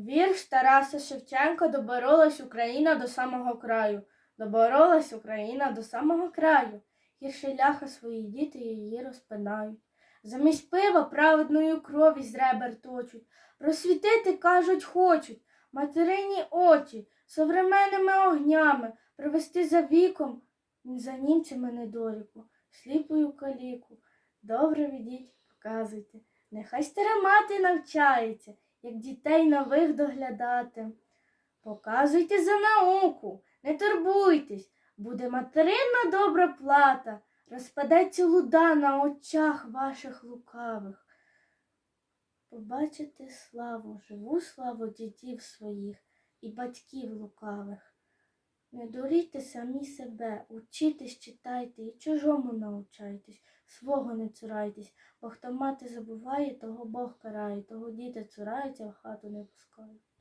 Вірш Тараса Шевченка доборолась Україна до самого краю. Доборолась Україна до самого краю. Гірше ляха свої діти її розпинають. Замість пива праведною крові з ребер точуть. Просвітити, кажуть, хочуть. Материні очі современними огнями провести за віком, за німцями недоліку, сліпою каліку. Добре ведіть, показуйте. Нехай стара мати навчається, як дітей нових доглядати. Показуйте за науку, не турбуйтесь, буде материнна добра плата, розпадеться луда на очах ваших лукавих. Побачите славу, живу славу дітів своїх і батьків лукавих. Не дурійте самі себе, учітесь, читайте і чужому научайтесь, свого не цурайтесь, бо хто мати забуває, того Бог карає, того діти цураються, в хату не пускають.